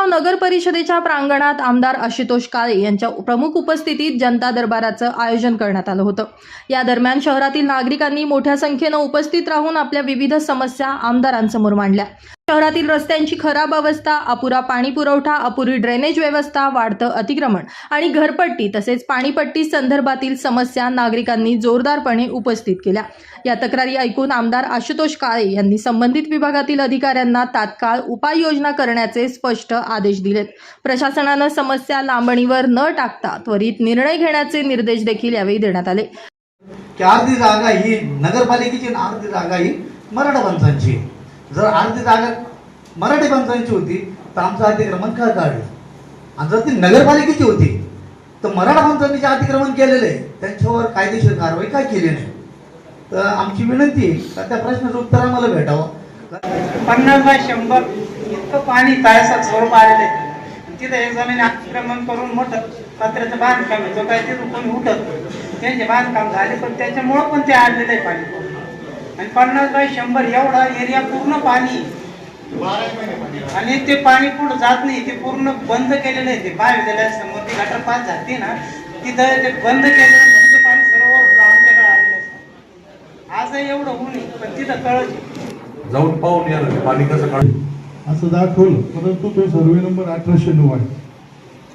आंबेगाव नगर परिषदेच्या प्रांगणात आमदार आशुतोष काळे यांच्या प्रमुख उपस्थितीत जनता दरबाराचं आयोजन करण्यात आलं होतं. या दरम्यान शहरातील नागरिकांनी मोठ्या संख्येनं उपस्थित राहून आपल्या विविध समस्या आमदारांसमोर मांडल्या. शहरातील रस्त्यांची खराब अवस्था अपुरा पाणी पुरवठा अपुरी ड्रेनेज व्यवस्था वाढतं अतिक्रमण आणि घरपट्टी तसेच पाणीपट्टी संदर्भातील समस्या नागरिकांनी जोरदारपणे उपस्थित केल्या. या तक्रारी ऐकून आमदार आशुतोष काळे यांनी संबंधित विभागातील अधिकाऱ्यांना तात्काळ उपाययोजना करण्याचे स्पष्ट आदेश दिलेत. प्रशासनानं समस्या लांबणीवर न टाकता त्वरित निर्णय घेण्याचे निर्देश देखील यावेळी देण्यात आले. अर्धी जागा ही नगरपालिकेची अर्धी जागा ही मराठा माणसांची जर अर्धी जागा मराठी माणसांची होती तर आमचं अतिक्रमण का काढलं? आणि जर ती नगरपालिकेची होती तर मराठा माणसांनी जे अतिक्रमण केलेलं आहे त्यांच्यावर कायदेशीर कारवाई काय केली नाही? तर आमची विनंती आहे का त्या प्रश्नाचं उत्तर आम्हाला भेटावं. पन्नास बाय शंभर इतकं पाणी तायसात स्वरूप आलेलं आहे. तिथं एक जमीन अतिक्रमण करून मोठं पत्र्याचं बांधकाम आहे जो काय तिथून कोणी उठत त्यांचे बांधकाम झाले पण त्याच्यामुळं पण ते आणलेलं आहे पाणी. आणि पन्नास बाय शंभर एवढा एरिया पूर्ण पाणी आणि ते पाणी पुढे जात नाही ते पूर्ण बंद केलेलं आहे. ते महाविद्यालयासमोर ती गटर पास झाली ना तिथं ते बंद केलेलं पाणी सर्व आमच्याकडे आलेलं आजही एवढं होऊ नये पण तिथं कळत जाऊन पाहून या पाणी कसं काढ? असं दाखवलं. परंतु तो सर्वे नंबर अठराशे नऊ आहे.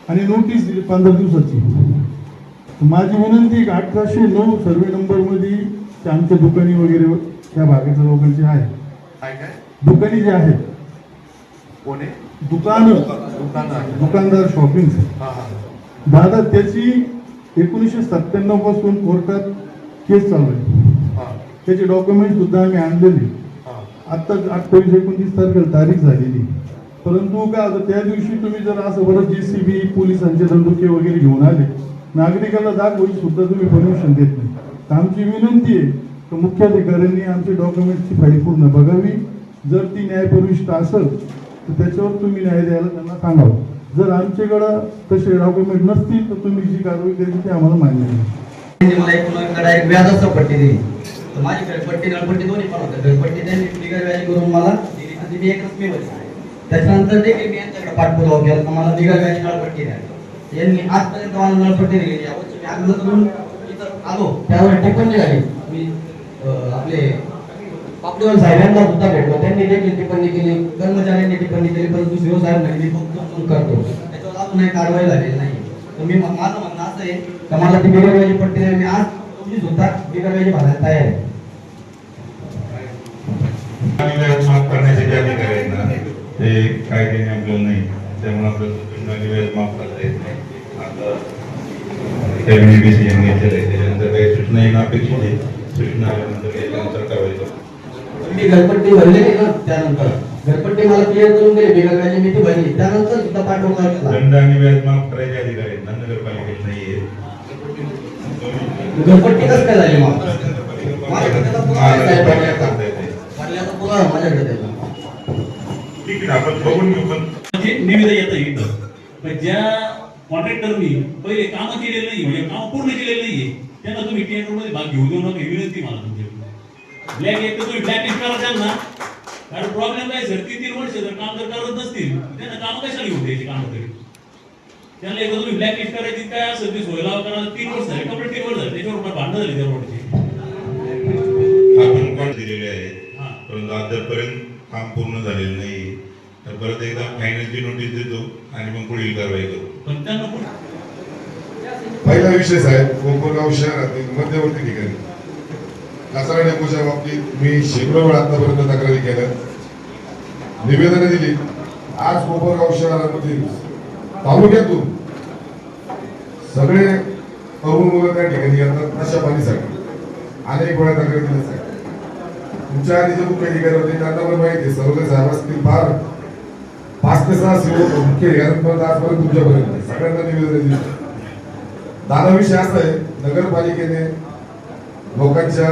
आणि नोटीस दिली पंधरा दिवसाची. माझी विनंती अठराशे नऊ सर्वे नंबरमध्ये आमच्या दुकानी वगैरे त्या भागाच्या लोकांचे आहे. काय काय? दुकानी जे आहेत. कोण? आहे दुकान दुकानदार दुकानदार शॉपिंग हा हा. दादा त्याची एकोणीसशे सत्त्याण्णवपासून कोर्टात केस चालू आहे. हा. त्याचे डॉक्युमेंट सुद्धा आम्ही आणलेले. हा. आता अठ्ठावीस एकोणतीस तारखेला तारीख झालेली. परंतु काय होतं त्या दिवशी तुम्ही जर असं बरं जे सी बी पोलिसांचे दंडुके वगैरे घेऊन आले नागरिकाला दाखवून सुद्धा तुम्ही परमिशन देत नाही. तर आमची विनंती आहे मुख्याधिकाऱ्यांनी आमचे डॉक्युमेंटची फाईल पूर्ण बघावी. जर ती न्यायप्रविष्ट असेल तर त्याच्यावर तुम्ही न्याय द्यायला त्यांना सांगावं. जर आमच्याकडं तसे डॉक्युमेंट नसतील तर तुम्ही जी कारवाई केली ती आम्हाला मान्य नाही मला एक एक व्याजाचा पट्टी दिली. तर माझ्याकडे पट्टी नळपट्टी दोन्ही पण होत्या. घरपट्टी त्यांनी बिगर व्याज करून मला दिली तर ती मी एकच मी भरली त्याच्यानंतर देखील मी यांच्याकडे पाठपुरावा केला तर मला बिगर व्याज नळपट्टी द्या. यांनी आजपर्यंत मला नळपट्टी दिली मी करून इथं आलो त्यावर टिप्पणी झाली मी आपले पापडीवाल साहेबांना सुद्धा भेटलो. त्यांनी देखील टिप्पणी केली कर्मचाऱ्यांनी टिप्पणी केली परंतु शिव साहेब मी फक्त करतो. त्याच्यावर अजून काही कारवाई झालेली नाही. तर मी माझं म्हणणं असं आहे का मला ती बिगर व्याजी पट्टी द्या. मी आज तुम्ही सुद्धा बिगर व्याजी तयार आहे. माफ करण्याचे जे अधिकार आहेत ना ते कायद्याने आपल्याला नाही. त्यामुळे आपल्याला वेळ माफ करता येत नाही. आता कॅबिनेट डिसिजन घेतलेलं आहे. त्याच्यानंतर काही सूचना येणं अपेक्षित आहे म्हणजे सूचना आल्यानंतर याच्यानुसार कारवाई मी घरपट्टी भरले ना त्यानंतर घरपट्टी मला क्लिअर करून दे बिगर व्याजी मी ती भरली त्यानंतर सुद्धा पाठवला दंड आणि व्याज माफ करायचे अधिकार आहेत ना नगरपालिकेत नाहीये घरपट्टी कसं काय झाली मग माझ्याकडे आहे ठीक आहे आपण बघून घेऊ येतं इथं ज्या कॉन्ट्रॅक्टरनी पहिले काम केलेलं नाही म्हणजे काम पूर्ण केलेलं नाहीये त्यांना तुम्ही टेंडरमध्ये भाग घेऊ देऊ नका विनंती मला तुमच्याकडून. ब्लॅक एक तर तुम्ही ब्लॅक लिस्ट करा त्यांना. कारण प्रॉब्लेम काय सर तीन तीन वर्ष जर काम जर करत नसतील त्यांना काम कशाला घेऊन द्यायचे काम तरी? त्यांना एकदा तुम्ही ब्लॅक लिस्ट करायची काय असेल ते सोय लावा करा तीन वर्ष झाले कंप्लीट तीन वर्ष झाले त्याच्यावर भांडण झाली त्या रोडची दिलेले आहेत. परंतु अद्यापर्यंत काम पूर्ण झालेलं नाही तर परत एकदा फायनलची नोटीस देतो आणि मग पुढील कारवाई करू. पण त्यांना पहिला विषय साहेब कोपरगाव शहरातील मध्यवर्ती ठिकाणी. कचरा डेपोच्या बाबतीत मी शेकडो वेळ आतापर्यंत तक्रारी केल्या. निवेदनं दिली. आज कोपरगाव शहरामधील तालुक्यातून सगळे तरुण मुलं त्या ठिकाणी येतात अशा पाणीसाठी. अनेक वेळा तक्रारी दिल्या साहेब. तुमच्या आधी जे मुख्य अधिकारी होते त्यांना पण माहिती आहे सर्व साहेब असतील फार पाच ते सहा सेवक मुख्य अधिकाऱ्यांपर्यंत आजपर्यंत तुमच्यापर्यंत सगळ्यांना निवेदन दिली. दादा विषय असा आहे. नगरपालिकेने लोकांच्या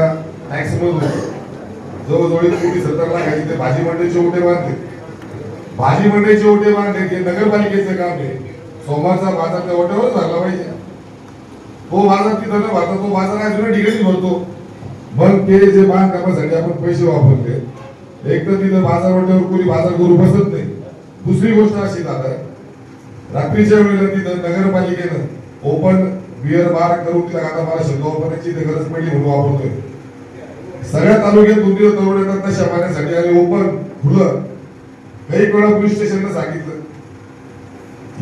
टॅक्स मधून जवळजवळ कोटी सत्तर लाखाची ते भाजी मंडईचे ओटे बांधले. भाजी मंडईचे ओटे बांधले ते नगरपालिकेचं काम आहे सोमवारचा बाजार त्या ओट्यावर झाला पाहिजे. तो बाजार तिथं न भरता तो बाजार अजून ठिकाणी भरतो. मग ते जे बांधकामासाठी आपण पैसे वापरले एक तर तिथं बाजार ओट्यावर कोणी बाजार करू बसत नाही. दुसरी गोष्ट अशी दादा रात्रीच्या वेळेला तिथं नगरपालिकेनं ओपन बिअर बार करून तिला आता मला शब्द वापरण्याची गरज पडली म्हणून वापरतोय. सगळ्या तालुक्यात दोन दिवस दौड येतात तशा पाण्यासाठी. आणि ओपन खुलं. काही वेळा पोलीस स्टेशनला सांगितलं.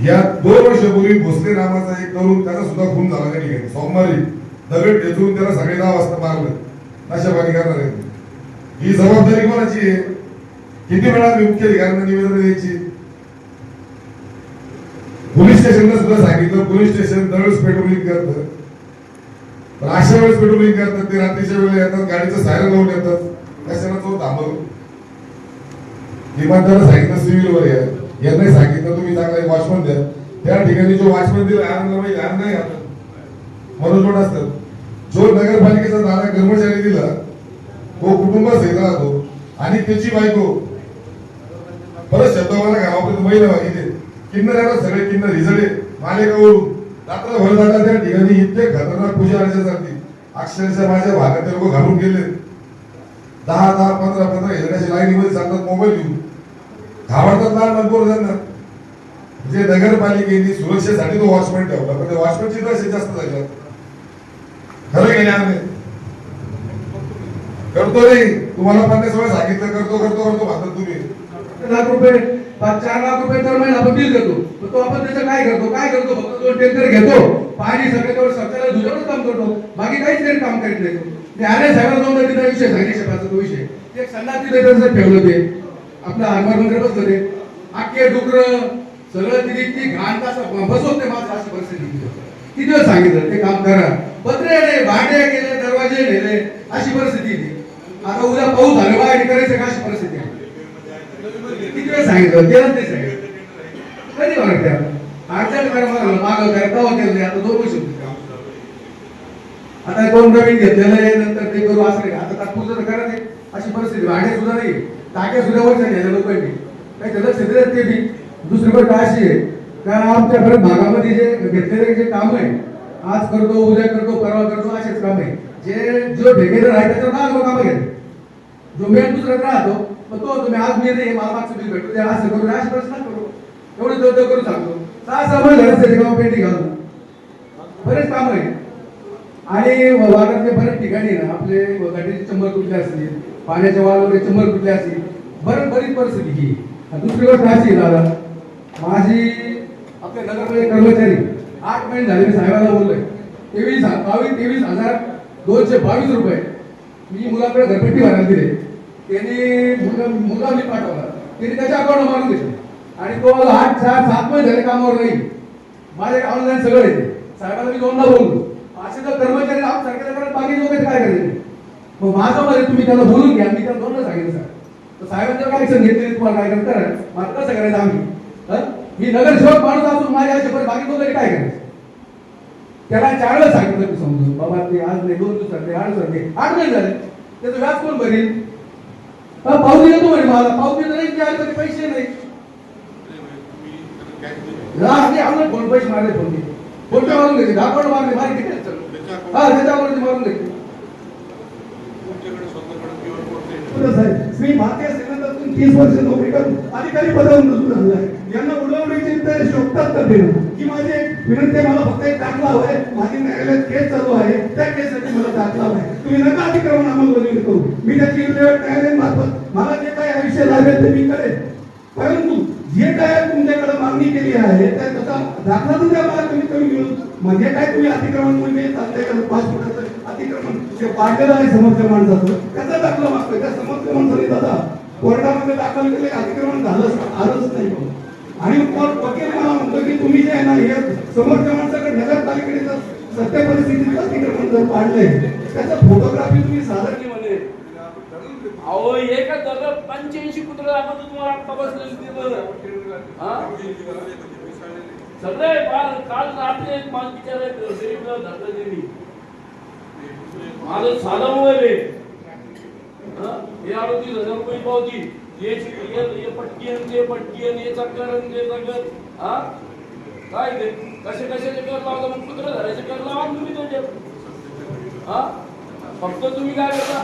या दोन वर्षापूर्वी भोसले नावाचा एक तरुण त्याचा सुद्धा खून झाला त्या ठिकाणी. सोमवारी दगड ठेचून त्याला साडे दहा वाजता मारलं. अशा पाणी करणार ही जबाबदारी कोणाची आहे? किती वेळा मी मुख्य अधिकाऱ्यांना निवेदन द्यायची? स्टेशनला सुद्धा सांगितलं पोलीस स्टेशन दरवेळेस पेट्रोलिंग करतं. पण अशा वेळेस पेट्रोलिंग करतात ते रात्रीच्या वेळेला येतात गाडीचं सायरन लावून येतात कशाला तो थांबव किमान सांगितलं सिव्हिलवर या. यांनाही सांगितलं तुम्ही चांगला वॉचमन द्या. त्या ठिकाणी जो वॉचमन दिला आनंदला लहान नाही आलं मनोजोड असतात. जो नगरपालिकेचा दादा कर्मचारी दिला तो कुटुंबासहित राहतो. आणि त्याची बायको परत शब्द मला गावाकडे महिला मागितली. किन्नर येतात सगळे किन्नर हिजडे मालेगावरून रात्रभर जातात त्या ठिकाणी इतके खतरनाक पूजा अर्चा चालती अक्षरशः माझ्या भागातील लोक घालून गेले. दहा दहा पंधरा पंधरा हिजड्याच्या लाईनीमध्ये चालतात मोबाईल घेऊन. घाबरतात लहान लहान त्यांना. म्हणजे नगरपालिकेने सुरक्षेसाठी तो वॉचमॅन ठेवला. पण वॉचमॅनची दहशत जास्त झाली. खरं गेले आम्ही? करतो रे. तुम्हाला पन्नास वेळा सांगितलं करतो करतो करतो म्हणतात तुम्ही. लाख रुपये. पाच चार लाख रुपये दर महिना आपण बिल देतो. मग तो आपण त्याचं काय करतो? काय करतो? फक्त दोन टेंकर घेतो. पाणी सगळं सरकारला दुसरंच काम करतो. बाकी काहीच नाही काम करीत नाही. अरे ते आले साहेबांना जाऊन तिथे विषय सांगितले शेताचा तो विषय. ते एक सल्ला तिथे त्यांचं ठेवलं ते. आपलं आरमार मंदिर बसलं ते. आखे डुकर सगळं तिथे ती घाण तास बसवत नाही माझं अशी परिस्थिती किती सांगितलं? ते काम करा. पत्रे आले भांडे गेले दरवाजे नेले. अशी परिस्थिती ती आता उद्या पाऊस झाला बाहेर करायचं का? अशी परिस्थिती सांगितलं केलं ते सांगितलं. कधी होणार अडचण काय मला मागं काय तेव्हा केलं नाही म्हणजे आता दोन पैसे आता दोन नवीन घेतलेलं आहे नंतर ते करू असं नाही. आता तात्पुरतं तर करा आहे. अशी परिस्थिती भांडे सुद्धा नाही टाक्या सुद्धा वर्ष नेल्या लोकांनी. काही त्याला क्षेत्र ते बी. दुसरी गोष्ट अशी आहे कारण आमच्या भागामध्ये जे घेतलेले जे काम आहे आज करतो उद्या करतो परवा करतो असेच काम आहे जे जो ठेकेदार आहे त्याच्यावर लोक कामं घेते जो मेन दुसऱ्यात राहतो मग तो तुम्ही आज मी नाही मला मागचं बिल भेटू द्या. असं करू द्या, अशी प्रश्न करू. एवढी जो तो करू सांगतो. सहा सहा महिने झाले गाव पेटी घालून. बरेच काम आहे आणि वाघातले बरेच ठिकाणी ना आपले गाडीचे चंबर कुठले असतील पाण्याच्या वाळवले चंबर कुठले असतील बरं बरीच परिस्थिती ही. दुसरी गोष्ट अशी दादा माझी आपल्या नगरमध्ये कर्मचारी आठ महिने झाले मी साहेबाला बोललोय. तेवीस बावीस तेवीस हजार दोनशे बावीस रुपये मी मुलाकडे घरपट्टी भरायला दिले. त्याने मुलगा मुलगा मी पाठवला. त्याने त्याच्या अकाउंट मारून घेतले. आणि तो आठ चार सात महिने झाले कामावर नाही. माझे ऑनलाईन सगळं येते साहेबाला मी दोनदा बोललो. असे जर कर्मचारी आप सरकारच्या बाकी लोक काय करायचे मग माझं मध्ये तुम्ही त्याला बोलून घ्या. मी त्याला दोनदा सांगितलं सर तर साहेबांचं काय ऍक्शन घेतली तुम्हाला काय करता मला कसं करायचं आम्ही? मी नगरसेवक माणूस असून माझ्या अशा पण बाकी लोक काय करायचं त्याला चार वेळेस सांगितलं मी समजून. बाबा ते आज नाही दोन दिवसात नाही आठ दिवसात नाही. आठ महिने झाले. त्याचं व्याज कोण भरेल हा, पावती येतो म्हणे मला पावती नाही तरी पैसे नाही. हा मी आम्हाला फोन पैसे मारले फोन पे मारून घेतले दाखवून मारले मारे किती हा त्याच्यावरती मारून घेतले श्री भारतीय तीस वर्ष नोकरी करून अधिकारी पदावर रुजू झाला. आहे यांना उडवण्याची ते शोधतात का देणं की माझे विनंती मला फक्त एक दाखला हवाय. माझी न्यायालयात केस चालू आहे. त्या केससाठी मला दाखला हवाय. तुम्ही नका अतिक्रमण अंमलबजावणी करू. मी त्याची न्यायालयीन मार्फत मला जे काही आयुष्य लागेल ते मी करेन. परंतु जे काय तुमच्याकडे मागणी केली आहे त्या त्याचा दाखला तर द्या मला कमीत कमी मिळून. म्हणजे काय तुम्ही अतिक्रमण म्हणजे चालतंय का? पाच फुटाचं अतिक्रमण. जे पाडलेलं आहे समोरच्या माणसाचं त्याचा दाखला मागतोय. त्या समोरच्या माणसाने दादा कोर्टामध्ये दाखल केले अतिक्रमण झालंच आलंच नाही आणि कोर्ट वकील मला म्हणतो की तुम्ही जे आहे ना हे समोरच्या माणसाकडे नगरपालिकेने जर सत्य परिस्थितीत अतिक्रमण जर पाडलंय त्याचा फोटोग्राफी तुम्ही सादर केली म्हणे अहो एका दर पंच्याऐंशी कुत्र दाखवतो तुम्हाला आत्ता बसलेलं बरं सगळे काल रात्री एक माल बिचारा गरीबला धरलं त्यांनी माझं साधं मोबाईल आहे. हे? अडतीस हजार रुपये पावती? हे ते हे ते चक्कर हा? काय ते? कसे कशाचे कर लावता? मग कुत्र धरायचे कर लावा तुम्ही हा? फक्त तुम्ही काय करता?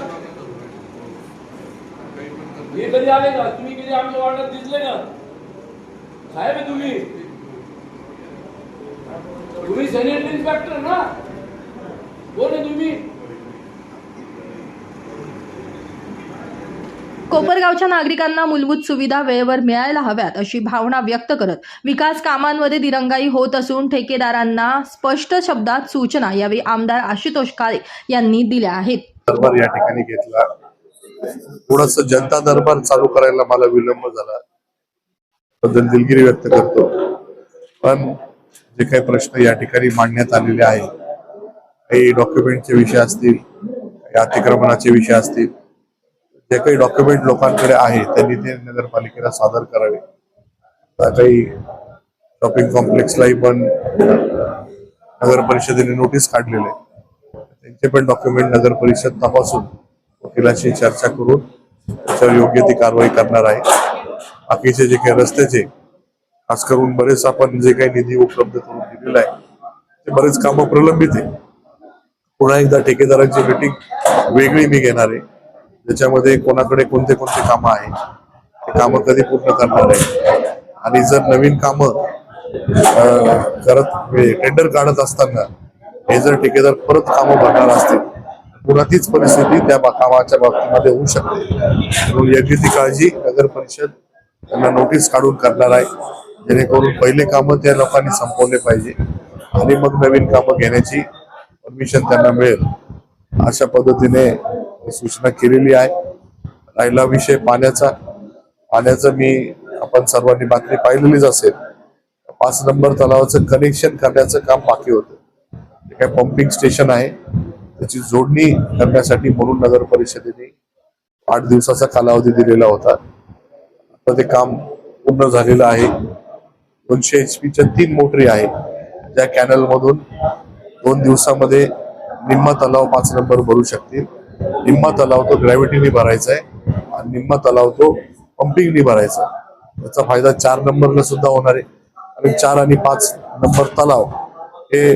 हे कधी आले का? तुम्ही कधी आमच्या वार्डात दिसले का? साहेब तुम्ही. तुम्ही सॅनिटरी इन्स्पेक्टर ना? कोण आहे तुम्ही? कोपरगावच्या नागरिकांना मूलभूत सुविधा वेळेवर मिळायला हव्यात अशी भावना व्यक्त करत विकास कामांमध्ये दिरंगाई होत असून ठेकेदारांना स्पष्ट शब्दात सूचना यावेळी आमदार आशुतोष काळे यांनी दिल्या आहेत. दरबार या ठिकाणी घेतला. थोडस जनता दरबार चालू करायला मला विलंब झाला. बद्दल दिलगिरी व्यक्त करतो. पण जे काही प्रश्न या ठिकाणी मांडण्यात आलेले आहेत काही डॉक्युमेंटचे विषय असतील काही अतिक्रमणाचे विषय असतील जे काही डॉक्युमेंट लोकांकडे आहे त्यांनी ते नगरपालिकेला सादर करावे. काही शॉपिंग कॉम्प्लेक्सलाही पण नगर परिषदेने नोटीस काढलेले त्यांचे पण डॉक्युमेंट नगर परिषद तपासून वकिलाशी चर्चा करून त्याच्यावर योग्य ती कारवाई करणार आहे. बाकीचे जे काही रस्त्याचे खास करून बरेच आपण जे काही निधी उपलब्ध करून दिलेला आहे ते बरेच कामं प्रलंबित आहे पुन्हा एकदा ठेकेदारांची मीटिंग वेगळी मी घेणार आहे. त्याच्यामध्ये कोणाकडे कोणते कोणते कामं आहे ते कामं कधी पूर्ण करणार आहे आणि जर नवीन कामं करत म्हणजे टेंडर काढत असताना हे जर ठेकेदार परत कामं भरणार असतील पुन्हा तीच परिस्थिती त्या कामाच्या बाबतीमध्ये होऊ शकते. म्हणून योग्य ती काळजी नगर परिषद त्यांना नोटीस काढून करणार आहे जेणेकरून पहिले कामं त्या लोकांनी संपवले पाहिजे आणि मग नवीन कामं घेण्याची परमिशन त्यांना मिळेल. अशा पद्धतीने सूचना केलेली आहे. राहिला विषय पाण्याचा. पाण्याचं मी आपण सर्वांनी बातमी पाहिलेलीच असेल. पाच नंबर तलावाचं कनेक्शन करण्याचं काम बाकी होतं. जे काय पंपिंग स्टेशन आहे. त्याची जोडणी करण्यासाठी म्हणून नगर परिषदेने आठ दिवसाचा कालावधी दिलेला होता. आता ते काम पूर्ण झालेलं आहे. दोनशे एच पीच्या तीन मोटरी आहे त्या कॅनलमधून दोन दिवसामध्ये निम्मा तलाव पाच नंबर भरू शकतील. निम्मा तलाव तो ग्रॅव्हिटीने भरायचा आहे आणि निम्मा तलाव तो पंपिंगनी भरायचा आहे. त्याचा फायदा चार नंबरला सुद्धा होणार आहे. आणि चार आणि पाच नंबर तलाव हे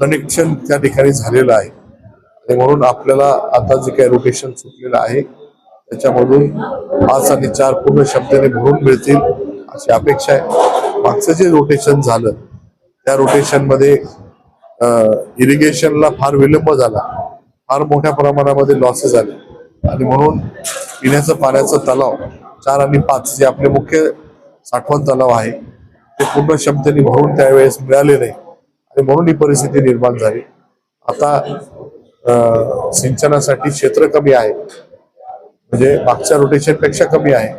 कनेक्शन त्या ठिकाणी झालेलं आहे. आणि म्हणून आपल्याला आता जे काही रोटेशन सुटलेलं आहे त्याच्यामधून पाच आणि चार पूर्ण क्षमतेने भरून मिळतील अशी अपेक्षा आहे. मागचं जे रोटेशन झालं त्या रोटेशनमध्ये इरिगेशनला फार विलंब झाला. फार मोठ्या प्रमाणामध्ये लॉसेस झाले आणि म्हणून पिण्याचं पाण्याचं तलाव चार आणि पाच जे आपले मुख्य साठवण तलाव आहे ते पूर्ण क्षमतेने भरून त्यावेळेस मिळाले नाही. आणि म्हणून ही परिस्थिती निर्माण झाली. आता सिंचनासाठी क्षेत्र कमी आहे. म्हणजे मागच्या रोटेशनपेक्षा कमी आहे.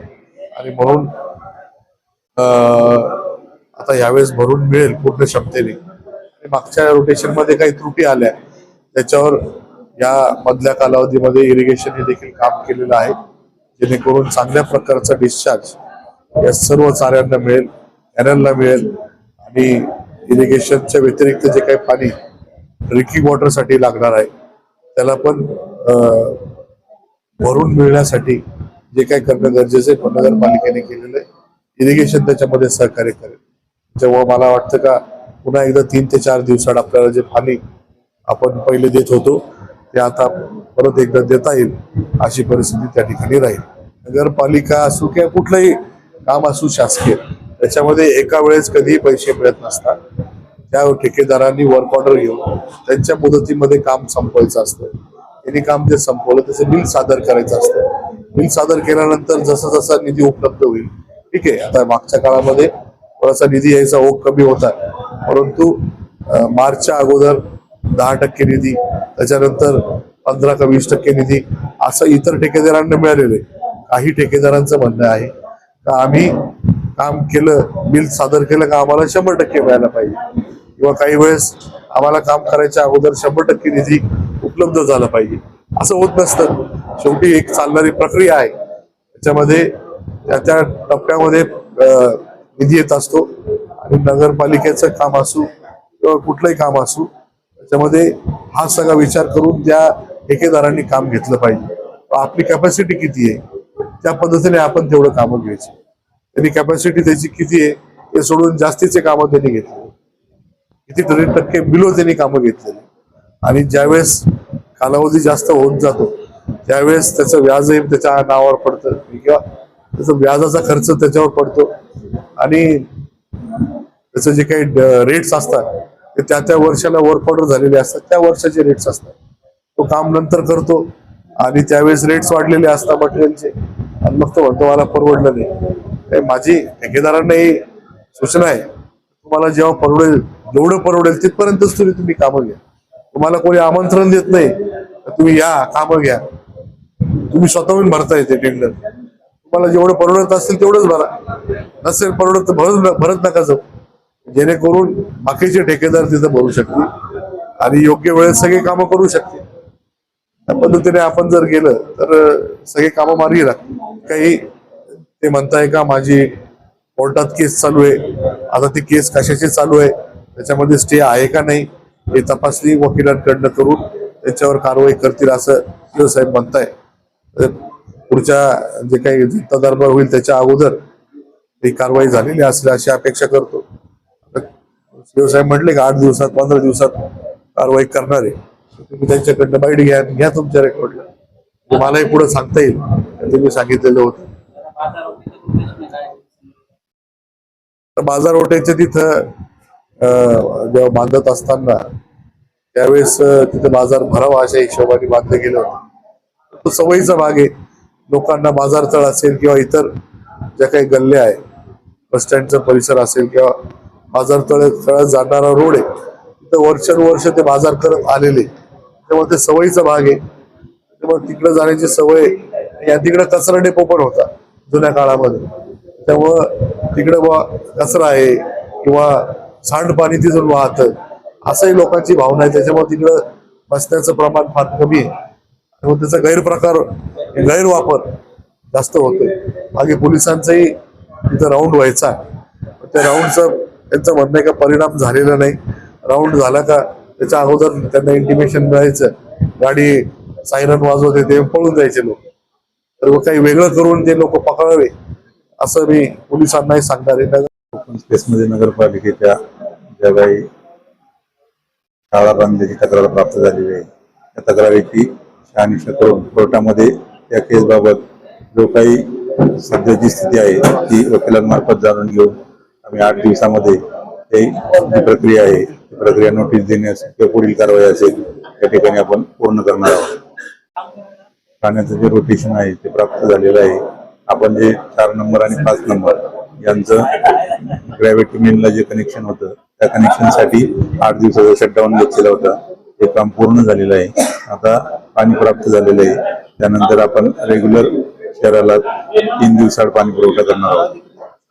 आणि म्हणून आता यावेळेस भरून मिळेल पूर्ण क्षमतेने. मागच्या रोटेशनमध्ये काही त्रुटी आल्या. त्याच्यावर या मधल्या कालावधीमध्ये इरिगेशन हे देखील काम केलेलं आहे. जेणेकरून चांगल्या प्रकारचा डिस्चार्ज या सर्व चाऱ्यांना मिळेल कॅनलला मिळेल आणि इरिगेशनच्या व्यतिरिक्त जे काही पाणी ड्रिंकिंग वॉटरसाठी लागणार आहे त्याला पण भरून मिळण्यासाठी जे काही करणं गरजेचं आहे पण नगरपालिकेने केलेलं आहे. इरिगेशन त्याच्यामध्ये सहकार्य करेल. जेव्हा मला वाटतं का पुन्हा एकदा तीन ते चार दिवसात आपल्याला जे पाणी आपण पहिले देत होतो ते आता परत एकदा देता येईल अशी परिस्थिती त्या ठिकाणी राहील. नगरपालिका असू किंवा कुठलंही काम असू शासकीय त्याच्यामध्ये एका वेळेस कधीही पैसे मिळत नसतात. त्या ठेकेदारांनी वर्क ऑर्डर घेऊन त्यांच्या मुदतीमध्ये काम संपवायचं असतं. त्यांनी काम जे संपवलं त्याचं बिल सादर करायचं असतं. बिल सादर केल्यानंतर जसा जसा निधी उपलब्ध होईल ठीक आहे आता मागच्या काळामध्ये थोडासा निधी यायचा ओघ कमी होता. परंतु मार्चच्या अगोदर दहा टक्के निधी त्याच्यानंतर पंधरा का वीस टक्के निधी असं इतर ठेकेदारांना मिळालेलं आहे. काही ठेकेदारांचं म्हणणं आहे का आम्ही काम केलं बिल सादर केलं का आम्हाला शंभर टक्के मिळायला पाहिजे. किंवा काही वेळेस आम्हाला काम करायच्या अगोदर शंभर टक्के निधी उपलब्ध झाला पाहिजे. असं होत नसतं. शेवटी एक चालणारी प्रक्रिया आहे. त्याच्यामध्ये त्या त्या टप्प्यामध्ये निधी येत असतो. आणि नगरपालिकेचं काम असू किंवा कुठलंही काम असू त्यामध्ये हा सगळा विचार करून त्या ठेकेदारांनी काम घेतलं पाहिजे. आपली कॅपॅसिटी किती आहे? त्या पद्धतीने आपण तेवढं कामं घ्यायची. त्यांनी कॅपॅसिटी त्याची किती आहे ते सोडून जास्तीचे कामं त्यांनी घेतले किती तरी टक्के बिलो त्यांनी कामं घेतलेली आणि ज्यावेळेस कालावधी जास्त होऊन जातो त्यावेळेस त्याचं व्याजही त्याच्या नावावर पडतं. किंवा त्याचा व्याजाचा खर्च त्याच्यावर पडतो. आणि त्याचं जे काही रेट्स असतात ते त्या त्या वर्षाला वर्क ऑर्डर झालेले असतात. त्या वर्षाचे रेट्स असतात. तो काम नंतर करतो आणि त्यावेळेस रेट्स वाढलेले असतात मटेरियलचे आणि मग तो म्हणतो मला परवडलं नाही. काही माझी ठेकेदारांना ही सूचना आहे. तुम्हाला जेव्हा परवडेल जेवढं परवडेल तिथपर्यंतच तुम्ही तुम्ही कामं घ्या. तुम्हाला कोणी आमंत्रण देत नाही तर तुम्ही या कामं घ्या. तुम्ही स्वतःहून भरता येते टेंडर तुम्हाला जेवढं परवडत असेल तेवढंच भरा. नसेल परवडत तर भरत भरत नका जाऊ. जेणेकरून बाकीचे ठेकेदार तिथं भरू शकतील आणि योग्य वेळेत सगळी कामं करू शकतील. त्या पद्धतीने आपण जर गेलं तर सगळी कामं मार्गी लागतील. काही ते म्हणताय का माझी कोर्टात केस चालू आहे. आता ती केस कशाची चालू आहे? त्याच्यामध्ये स्टे आहे का नाही? हे तपासणी वकिलांकडनं करून त्याच्यावर कारवाई करतील असं शिवसाहेब म्हणताय. तर पुढच्या जे काही जनता दरबार होईल त्याच्या अगोदर ही कारवाई झालेली असेल अशी अपेक्षा करतो. शिवसाहेब म्हटले का आठ दिवसात पंधरा दिवसात कारवाई करणार आहे. तुम्ही त्यांच्याकडनं बाईट घ्या घ्या तुमच्या रेकॉर्डला मलाही पुढे सांगता येईल. तुम्ही सांगितलेलं होतं. तर बाजार तिथं जेव्हा बांधत असताना त्यावेळेस तिथे बाजार भरावा अशा हिशोबाने बांधलं गेलं होतं. तो सवयीचा भाग आहे. लोकांना बाजार तळ असेल किंवा इतर ज्या काही गल्ल्या आहे बस स्टँडचा परिसर असेल किंवा बाजार तळे तळ्यात जाणारा रोड आहे. तिथं वर्षानुवर्ष ते बाजार करत आलेले त्यामुळे ते सवयीचा भाग आहे. त्यामुळे तिकडे जाण्याची सवय या तिकडे कचरा डेपो पण होता जुन्या काळामध्ये. त्यामुळं तिकडे बुवा कचरा आहे किंवा सांडपाणी तिथून वाहतं. असंही लोकांची भावना आहे. त्याच्यामुळे तिकडं बसण्याचं प्रमाण फार कमी आहे. त्यामुळे त्याचा गैरप्रकार गैरवापर जास्त होतोय. मागे पोलिसांचाही तिथं राऊंड व्हायचा त्या राऊंडचं त्यांचं म्हणणं आहे का परिणाम झालेला नाही? राऊंड झाला का? त्याच्या अगोदर त्यांना इंटिमेशन मिळायचं. गाडी सायरन वाजवत ते पळून जायचे लोक. तर मग काही वेगळं करून ते लोक पकडावे असं मी पोलिसांनाही सांगणार आहे. ओपन स्पेसमध्ये नगरपालिकेच्या ज्या काही शाळा बांधल्याची तक्रार प्राप्त झालेली आहे. त्या तक्रारीची शहानिशा करून कोर्टामध्ये त्या केसबाबत जो काही सध्याची स्थिती आहे ती वकिलांमार्फत जाणून घेऊन आम्ही आठ दिवसामध्ये ते जी प्रक्रिया आहे ती प्रक्रिया नोटीस देण्यास किंवा पुढील कारवाई असेल त्या ठिकाणी आपण पूर्ण करणार आहोत. ठाण्याचं जे रोटेशन आहे ते प्राप्त झालेलं आहे. आपण जे चार नंबर आणि पाच नंबर यांचं ग्रॅव्हिटी मेनला जे कनेक्शन होतं त्या कनेक्शनसाठी आठ दिवसाचा शटडाऊन घेतलेला होता. ते काम पूर्ण झालेलं आहे. आता पाणी प्राप्त झालेलं आहे. त्यानंतर आपण रेग्युलर शहराला तीन दिवसाआड पाणी पुरवठा करणार आहोत.